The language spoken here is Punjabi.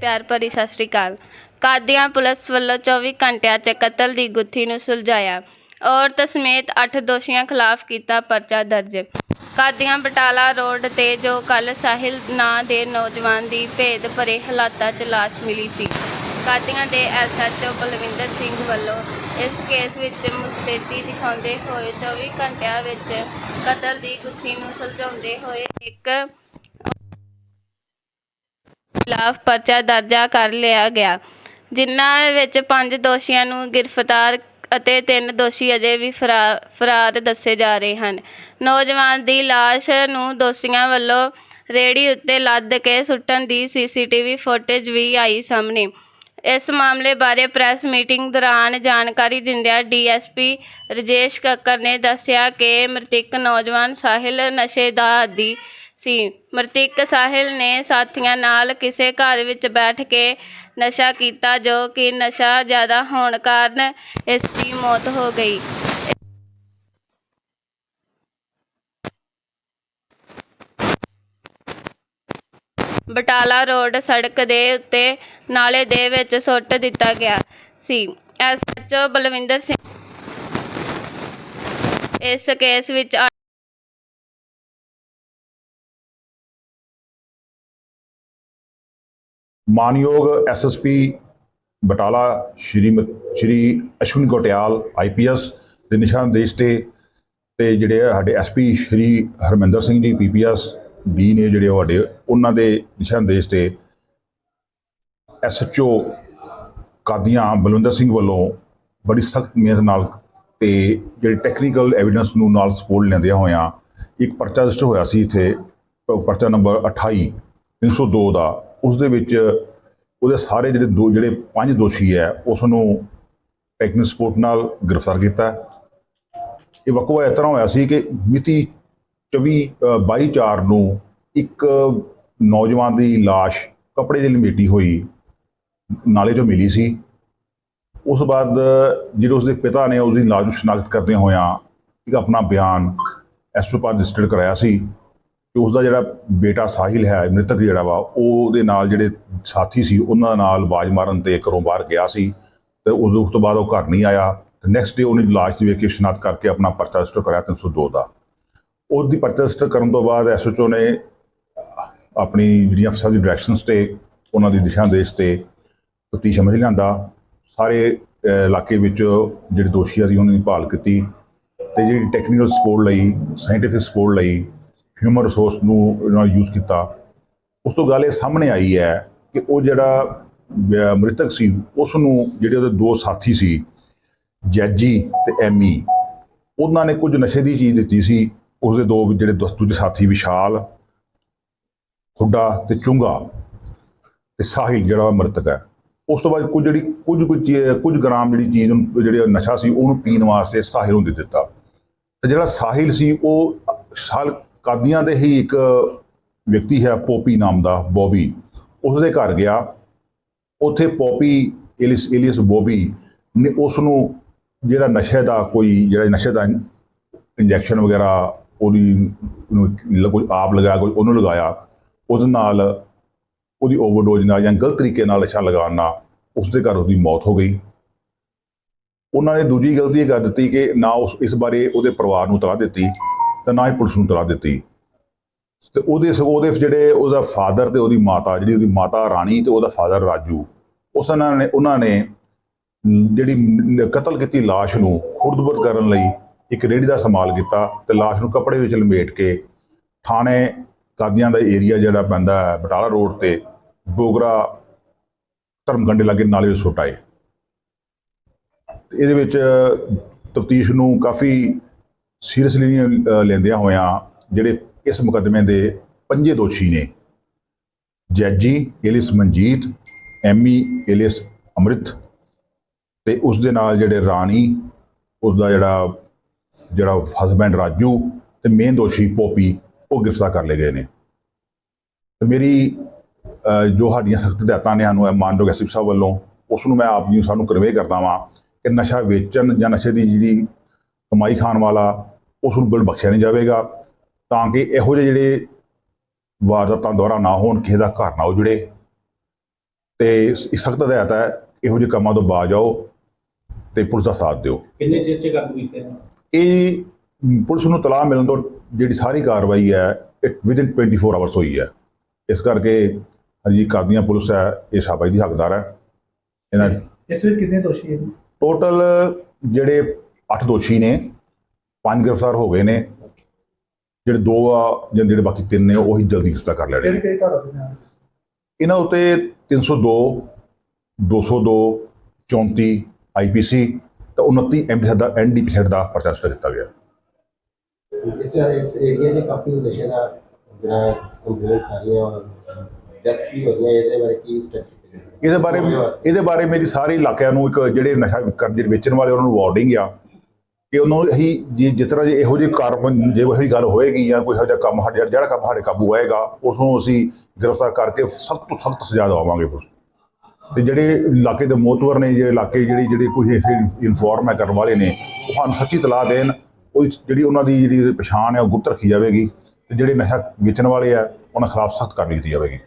ਪਿਆਰ ਭਰੀ ਸਤਿ ਸ਼੍ਰੀ ਅਕਾਲ। ਕਾਦੀਆਂ ਪੁਲਿਸ ਵੱਲੋਂ 24 ਘੰਟਿਆਂ 'ਚ ਕਤਲ ਦੀ ਗੁੱਥੀ ਨੂੰ ਸੁਲਝਾਇਆ। ਔਰਤ ਸਮੇਤ 8 ਦੋਸ਼ੀਆਂ ਖਿਲਾਫ ਕੀਤਾ ਪਰਚਾ ਦਰਜ। ਕਾਦੀਆਂ ਬਟਾਲਾ ਰੋਡ ਤੇ ਜੋ ਕੱਲ ਸਾਹਿਲ ਨਾਂ ਦੇ ਨੌਜਵਾਨ ਦੀ ਭੇਦ ਭਰੇ ਹਾਲਾਤਾਂ 'ਚ ਲਾਸ਼ ਮਿਲੀ ਸੀ। ਕਾਦੀਆਂ ਦੇ ਐਸਐਚਓ ਬਲਵਿੰਦਰ ਸਿੰਘ ਵੱਲੋਂ ਇਸ ਕੇਸ ਵਿੱਚ ਮੁਸਤੈਦੀ ਦਿਖਾਉਂਦੇ ਹੋਏ 24 ਘੰਟਿਆਂ ਵਿੱਚ ਕਤਲ ਦੀ ਗੁੱਥੀ ਨੂੰ ਸੁਲਝਾਉਂਦੇ ਹੋਏ ਇੱਕ ਖਿਲਾਫ ਪਰਚਾ ਦਰਜਾ ਕਰ ਲਿਆ ਗਿਆ, ਜਿਨ੍ਹਾਂ ਵਿੱਚ ਪੰਜ ਦੋਸ਼ੀਆਂ ਨੂੰ ਗ੍ਰਿਫਤਾਰ ਅਤੇ ਤਿੰਨ ਦੋਸ਼ੀ ਅਜੇ ਵੀ ਫਰਾ- ਫਰਾਰ ਦੱਸੇ ਜਾ ਰਹੇ ਹਨ। ਨੌਜਵਾਨ ਦੀ ਲਾਸ਼ ਨੂੰ ਦੋਸ਼ੀਆਂ ਵੱਲੋਂ ਰੇੜੀ ਉੱਤੇ ਲੱਦ ਕੇ ਸੁੱਟਣ ਦੀ ਸੀਸੀਟੀਵੀ ਫੁਟੇਜ ਵੀ ਆਈ ਸਾਹਮਣੇ। ਇਸ ਮਾਮਲੇ ਬਾਰੇ ਪ੍ਰੈਸ ਮੀਟਿੰਗ ਦੌਰਾਨ ਜਾਣਕਾਰੀ ਦਿੰਦਿਆਂ ਡੀਐਸਪੀ ਰਜੇਸ਼ ਕੱਕਰ ਨੇ ਦੱਸਿਆ ਕਿ ਮ੍ਰਿਤਕ ਨੌਜਵਾਨ ਸਾਹਿਲ ਨਸ਼ੇ ਦਾ ਆਦੀ ਸੀ। ਮ੍ਰਿਤਕ ਸਾਹਿਲ ਨੇ ਸਾਥੀਆਂ ਨਾਲ ਕਿਸੇ ਘਰ ਵਿੱਚ ਬੈਠ ਕੇ ਨਸ਼ਾ ਕੀਤਾ, ਜੋ ਕਿ ਨਸ਼ਾ ਜ਼ਿਆਦਾ ਹੋਣ ਕਾਰਨ ਇਸ ਦੀ ਮੌਤ ਹੋ ਗਈ। ਬਟਾਲਾ ਰੋਡ ਸੜਕ ਦੇ ਉੱਤੇ ਨਾਲੇ ਦੇ ਵਿੱਚ ਸੁੱਟ ਦਿੱਤਾ ਗਿਆ ਸੀ। ਐਸਐਚਓ ਬਲਵਿੰਦਰ ਸਿੰਘ ਇਸ ਕੇਸ ਵਿੱਚ ਮਾਨਯੋਗ ਐਸਐਸਪੀ ਬਟਾਲਾ ਸ਼੍ਰੀਮਤ ਸ਼੍ਰੀ ਅਸ਼ਵਿਨ ਗੋਟਿਆਲ ਆਈਪੀਐਸ ਦੇ ਨਿਸ਼ਾਨਦੇਸ਼ ਤੇ ਤੇ ਜਿਹੜੇ ਆ ਸਾਡੇ ਐਸਪੀ ਸ਼੍ਰੀ ਹਰਮਿੰਦਰ ਸਿੰਘ ਜੀ ਪੀਪੀਐਸ ਬੀ ਨੇ ਜਿਹੜੇ ਸਾਡੇ, ਉਹਨਾਂ ਦੇ ਨਿਸ਼ਾਨਦੇਸ਼ ਤੇ ਐਸਐਚਓ ਕਾਦੀਆਂ ਬਲਵਿੰਦਰ ਸਿੰਘ ਵੱਲੋਂ ਬੜੀ ਸਖਤ ਮਿਹਨਤ ਨਾਲ ਤੇ ਜਿਹੜੀ ਟੈਕਨੀਕਲ ਐਵੀਡੈਂਸ ਨੂੰ ਨਾਲ ਸਪੋਰਟ ਲੈਂਦਿਆਂ ਹੋਇਆਂ ਇੱਕ ਪਰਚਾ ਰਜਿਸਟਰ ਹੋਇਆ ਸੀ ਇੱਥੇ, ਪਰਚਾ ਨੰਬਰ 28 302 ਦਾ। ਉਸ ਦੇ ਵਿੱਚ ਉਹਦੇ ਸਾਰੇ ਜਿਹੜੇ ਦੋ ਜਿਹੜੇ ਪੰਜ ਦੋਸ਼ੀ ਹੈ ਉਸ ਨੂੰ ਟੈਕਨੀਕਲ ਸਪੋਰਟ ਨਾਲ ਗ੍ਰਿਫਤਾਰ ਕੀਤਾ ਇਹ ਵਕਵਾ ਇਸ ਤਰ੍ਹਾਂ ਹੋਇਆ ਸੀ ਕਿ ਮਿਤੀ 24 ਅ, 22 4 ਨੂੰ ਇੱਕ ਨੌਜਵਾਨ ਦੀ ਲਾਸ਼ ਕੱਪੜੇ ਦੀ ਲਪੇਟੀ ਹੋਈ ਨਾਲੇ 'ਚੋਂ ਮਿਲੀ ਸੀ। ਉਸ ਤੋਂ ਬਾਅਦ ਜਿਹੜੇ ਉਸਦੇ ਪਿਤਾ ਨੇ ਉਸਦੀ ਲਾਸ਼ ਨੂੰ ਸ਼ਨਾਖਤ ਕਰਦਿਆਂ ਹੋਇਆਂ ਇੱਕ ਆਪਣਾ ਬਿਆਨ ਐਸਟਰੋਪਾ ਰਜਿਸਟਰਡ ਕਰਾਇਆ ਸੀ। ਕਿ ਉਸਦਾ ਜਿਹੜਾ ਬੇਟਾ ਸਾਹਿਲ ਹੈ, ਮ੍ਰਿਤਕ ਜਿਹੜਾ ਵਾ, ਉਹਦੇ ਨਾਲ ਜਿਹੜੇ ਸਾਥੀ ਸੀ, ਉਹਨਾਂ ਨਾਲ ਬਾਜ ਮਾਰਨ ਤੇ ਘਰੋਂ ਬਾਹਰ ਗਿਆ ਸੀ ਤੇ ਉਸ ਤੋਂ ਬਾਅਦ ਉਹ ਘਰ ਨਹੀਂ ਆਇਆ। ਤੇ ਨੈਕਸਟ ਡੇ ਉਹਨੇ ਲਾਸ਼ ਦੀ ਵੇਖ ਕੇ ਸ਼ਨਾਖਤ ਕਰਕੇ ਆਪਣਾ ਪਰਚਾ ਰਜਿਸਟਰ ਕਰਾਇਆ 302 ਦਾ ਉਹਦੀ ਪਰਚਾ ਰਜਿਸਟਰ ਕਰਨ ਤੋਂ ਬਾਅਦ ਐਸਓਚਓ ਨੇ ਆਪਣੀ ਜਿਹੜੀਆਂ ਅਫਸਰ ਦੀ ਡਾਇਰੈਕਸ਼ਨਸ ਤੇ, ਉਹਨਾਂ ਦੀ ਦਿਸ਼ਾ ਨਿਰਦੇਸ਼ ਤੇ ਤਫਤੀਸ਼ ਸਮਝ ਲਿਆਂਦਾ। ਸਾਰੇ ਇਲਾਕੇ ਵਿੱਚ ਜਿਹੜੇ ਦੋਸ਼ੀ ਸੀ ਉਹਨਾਂ ਦੀ ਭਾਲ ਕੀਤੀ ਤੇ ਜਿਹੜੀ ਟੈਕਨੀਕਲ ਸਪੋਰਟ ਲਈ ਸਾਇੰਟੀਫਿਕ ਸਪੋਰਟ ਲਈ ਹਿਊਮਨ ਰਿਸੋਰਸ ਨੂੰ ਯੂਜ਼ ਕੀਤਾ, ਉਸ ਤੋਂ ਗੱਲ ਇਹ ਸਾਹਮਣੇ ਆਈ ਹੈ ਕਿ ਉਹ ਜਿਹੜਾ ਮ੍ਰਿਤਕ ਸੀ ਉਸ ਨੂੰ ਜਿਹੜੇ ਉਹਦੇ ਦੋ ਸਾਥੀ ਸੀ, ਜੈਜੀ ਤੇ ਐਮੀ, ਉਹਨਾਂ ਨੇ ਕੁਝ ਨਸ਼ੇ ਦੀ ਚੀਜ਼ ਦਿੱਤੀ ਸੀ, ਉਸਦੇ ਦੋ ਜਿਹੜੇ ਦੋਸਤ ਦੂਜੇ ਸਾਥੀ ਵਿਸ਼ਾਲ ਹੁੱਡਾ ਤੇ ਚੁੰਗਾ ਤੇ ਸਾਹਿਲ ਜਿਹੜਾ ਮ੍ਰਿਤਕ ਹੈ। ਉਸ ਤੋਂ ਬਾਅਦ ਕੁਝ ਜਿਹੜੀ, ਕੁਝ ਕੁਝ ਚੀ- ਕੁਝ ਗ੍ਰਾਮ ਜਿਹੜੀ ਚੀਜ਼ ਨੂੰ, ਜਿਹੜੇ ਨਸ਼ਾ ਸੀ, ਉਹਨੂੰ ਪੀਣ ਵਾਸਤੇ ਸਾਹਿਲ ਨੂੰ ਦੇ ਦਿੱਤਾ। ਤੇ ਜਿਹੜਾ ਸਾਹਿਲ ਸੀ, ਉਹ ਸਾਲ ਕਾਦੀਆਂ ਦੇ ਹੀ ਇੱਕ ਵਿਅਕਤੀ ਹੈ ਪੋਪੀ ਨਾਮ ਦਾ, ਬੋਬੀ। ਉਸ ਦੇ ਘਰ ਗਿਆ। ਉੱਥੇ ਪੋਪੀ ਏਲਿਸ ਏਲੀਅਸ ਬੋਬੀ ਨੇ ਉਸ ਨੂੰ ਜਿਹੜਾ ਨਸ਼ੇ ਦਾ ਕੋਈ, ਜਿਹੜਾ ਨਸ਼ੇ ਦਾ ਇੰਜੈਕਸ਼ਨ ਵਗੈਰਾ, ਉਹਦੀ ਕੋਈ ਆਪ ਲਗਾਇਆ, ਕੋਈ ਉਹਨੂੰ ਲਗਾਇਆ ਉਹਦੇ ਨਾਲ ਉਹਦੀ ਓਵਰਡੋਜ਼ ਨਾਲ ਜਾਂ ਗਲਤ ਤਰੀਕੇ ਨਾਲ ਨਸ਼ਾ ਲਗਾਉਣ ਨਾਲ ਉਸ ਦੇ ਘਰ ਉਹਦੀ ਮੌਤ ਹੋ ਗਈ। ਉਹਨਾਂ ਨੇ ਦੂਜੀ ਗਲਤੀ ਇਹ ਕਰ ਦਿੱਤੀ ਕਿ ਨਾ ਉਸ, ਇਸ ਬਾਰੇ ਉਹਦੇ ਪਰਿਵਾਰ ਨੂੰ ਤਲਾਹ ਦਿੱਤੀ। ਤੇ ਨਾ ਹੀ ਪੁਲਿਸ ਨੂੰ ਤਲਾ ਦਿੱਤੀ। ਤੇ ਉਹਦੇ ਸਗੋਂ ਉਹਦੇ ਜਿਹੜੇ ਉਹਦਾ ਫਾਦਰ ਤੇ ਉਹਦੀ ਮਾਤਾ, ਜਿਹੜੀ ਉਹਦੀ ਮਾਤਾ ਰਾਣੀ ਤੇ ਉਹਦਾ ਫਾਦਰ ਰਾਜੂ, ਉਸ ਉਹਨਾਂ ਨੇ ਉਹਨਾਂ ਨੇ ਜਿਹੜੀ ਕਤਲ ਕੀਤੀ ਲਾਸ਼ ਨੂੰ ਖੁਰਦਬੁਰਦ ਕਰਨ ਲਈ ਇੱਕ ਰੇੜੀ ਦਾ ਇਸਤੇਮਾਲ ਕੀਤਾ ਤੇ ਲਾਸ਼ ਨੂੰ ਕੱਪੜੇ ਵਿੱਚ ਲਪੇਟ ਕੇ ਥਾਣੇ ਕਾਦੀਆਂ ਦਾ ਏਰੀਆ ਜਿਹੜਾ ਪੈਂਦਾ ਹੈ, ਬਟਾਲਾ ਰੋਡ ਤੇ ਡੋਗਰਾ ਧਰਮਗੰਡੇ ਲਾਗੇ ਨਾਲੇ ਸੁੱਟ ਆਏ ਇਹਦੇ ਵਿੱਚ ਤਫਤੀਸ਼ ਨੂੰ ਕਾਫੀ ਸੀਰੀਅਸਲੀ ਲੈਂਦਿਆਂ ਹੋਇਆਂ ਜਿਹੜੇ ਇਸ ਮੁਕੱਦਮੇ ਦੇ ਪੰਜੇ ਦੋਸ਼ੀ ਨੇ, ਜੈਜੀ ਏਲਿਸ ਮਨਜੀਤ, ਐਮੀ ਏਲਿਸ ਅੰਮ੍ਰਿਤ ਤੇ ਉਸ ਦੇ ਨਾਲ ਜਿਹੜੇ ਰਾਣੀ ਉਸ ਦਾ ਜਿਹੜਾ ਜਿਹੜਾ ਹਸਬੈਂਡ ਰਾਜੂ ਤੇ ਮੇਨ ਦੋਸ਼ੀ ਪੋਪੀ, ਉਹ ਗ੍ਰਿਫਤਾਰ ਕਰ ਲਏ ਗਏ ਨੇ। ਤੇ ਮੇਰੀ ਜੋ ਸਾਡੀਆਂ ਸਖਤ ਹਦਾਇਤਾਂ ਨੇ ਸਾਨੂੰ, ਮਾਨਯੋਗ ਐਸਪੀ ਸਾਹਿਬ ਵੱਲੋਂ, ਉਸ ਨੂੰ ਮੈਂ ਆਪ ਜੀ ਨੂੰ ਸਾਨੂੰ ਕਨਵੇ ਕਰਦਾ ਵਾਂ ਕਿ ਨਸ਼ਾ ਵੇਚਣ ਜਾਂ ਨਸ਼ੇ ਦੀ ਜਿਹੜੀ ਕਮਾਈ ਖਾਣ ਵਾਲਾ ਉਸ ਨੂੰ ਬਿਲ ਬਖਸ਼ਿਆ ਨਹੀਂ ਜਾਵੇਗਾ ਤਾਂ ਕਿ ਇਹੋ ਜਿਹੇ ਜਿਹੜੇ ਵਾਰਦਾਤਾਂ ਦੁਆਰਾ ਨਾ ਹੋਣ ਕਿਸੇ ਦਾ ਘਰ ਨਾ ਉਜੜੇ। ਤੇ ਸਖਤ ਹਦਾਇਤ ਹੈ ਇਹੋ ਜਿਹੇ ਕੰਮਾਂ ਤੋਂ ਬਾਜ ਆਓ ਤੇ ਪੁਲਿਸ ਦਾ ਸਾਥ ਦਿਓ। ਕਿੰਨੇ ਚਿਰ ਚ ਕਾਬੂ ਕੀਤੇ ਇਹ ਪੁਲਿਸ ਨੂੰ ਤਲਾਹ ਮਿਲਣ ਤੋਂ ਜਿਹੜੀ ਸਾਰੀ ਕਾਰਵਾਈ ਹੈ ਇਹ ਵਿਦਿਨ 24 ਆਵਰਸ ਹੋਈ ਹੈ। ਇਸ ਕਰਕੇ ਹਜੀ ਕਾਦੀਆਂ ਪੁਲਿਸ ਹੈ ਇਹ ਸ਼ਾਬਾਸ਼ ਦੀ ਹੱਕਦਾਰ ਹੈ। ਇਹਨਾਂ ਇਸ ਵਿੱਚ ਕਿੰਨੇ ਦੋਸ਼ੀ ਹਨ ਟੋਟਲ ਜਿਹੜੇ 8 ਦੋਸ਼ੀ ਨੇ ਪੰਜ ਗ੍ਰਿਫਤਾਰ ਹੋ ਗਏ ਨੇ। ਜਿਹੜੇ ਦੋ ਆ ਜਾਂ ਜਿਹੜੇ ਬਾਕੀ ਤਿੰਨ ਨੇ ਉਹੀ ਜਲਦੀ ਗ੍ਰਿਫਤਾਰ ਕਰ ਲੈਣੇ ਨੇ। ਇਹਨਾਂ ਉੱਤੇ 302 202 34 ਆਈਪੀਸੀ ਤੇ 29 ਐਮਪੀ ਦਾ ਐਨਡੀਪੀ ਦਾ ਪਰਚਾ ਦਰਜ ਕੀਤਾ ਗਿਆ। ਇਸ ਇਸ ਏਰੀਆ 'ਚ ਕਾਫੀ ਨਸ਼ੇ ਦਾ ਜਿਹੜਾ ਕੰਪਲੇਂਟ ਸਾਰੀਆਂ ਔਰ ਡੈਥਸ ਵੀ ਹੋਈਆਂ ਇਹਦੇ ਬਾਰੇ ਕੀ ਇਹਦੇ ਬਾਰੇ ਇਹਦੇ ਬਾਰੇ ਮੇਰੀ ਸਾਰੇ ਇਲਾਕਿਆਂ ਨੂੰ ਇੱਕ ਜਿਹੜੇ ਨਸ਼ਾ ਕਰਦੇ ਵੇਚਣ ਵਾਲੇ ਉਹਨਾਂ ਨੂੰ ਵਾਰਨਿੰਗ ਆ। ਕਿ ਉਹਨੂੰ ਅਸੀਂ ਜੇ ਜਿਸ ਤਰ੍ਹਾਂ ਜੇ ਇਹੋ ਜਿਹੇ ਕਾਰਵਾਈ, ਜੇ ਇਹੋ ਜਿਹੀ ਗੱਲ ਹੋਏਗੀ ਜਾਂ ਕੋਈ ਇਹੋ ਜਿਹਾ ਕੰਮ ਸਾਡੇ ਜਿਹੜਾ ਕੰਮ ਸਾਡੇ ਕਾਬੂ ਆਏਗਾ ਉਸ ਨੂੰ ਅਸੀਂ ਗ੍ਰਿਫਤਾਰ ਕਰਕੇ ਸਖਤ ਤੋਂ ਸਖਤ ਸਜ਼ਾ ਦਵਾਵਾਂਗੇ ਪੁਲਿਸ ਤੇ ਜਿਹੜੇ ਇਲਾਕੇ ਦੇ ਮੋਤਵਰ ਨੇ, ਜਿਹੜੇ ਇਲਾਕੇ ਜਿਹੜੀ ਜਿਹੜੀ ਕੋਈ ਇਨਫੋਰਮ ਹੈ ਕਰਨ ਵਾਲੇ ਨੇ, ਉਹ ਸਾਨੂੰ ਸੱਚੀ ਤਲਾਹ ਦੇਣ, ਉਹ ਜਿਹੜੀ ਉਹਨਾਂ ਦੀ ਜਿਹੜੀ ਪਛਾਣ ਹੈ, ਉਹ ਗੁਪਤ ਰੱਖੀ ਜਾਵੇਗੀ ਤੇ ਜਿਹੜੇ ਨਸ਼ਾ ਵੇਚਣ ਵਾਲੇ ਆ, ਉਹਨਾਂ ਖਿਲਾਫ ਸਖਤ ਕਾਰਵਾਈ ਕੀਤੀ ਜਾਵੇਗੀ।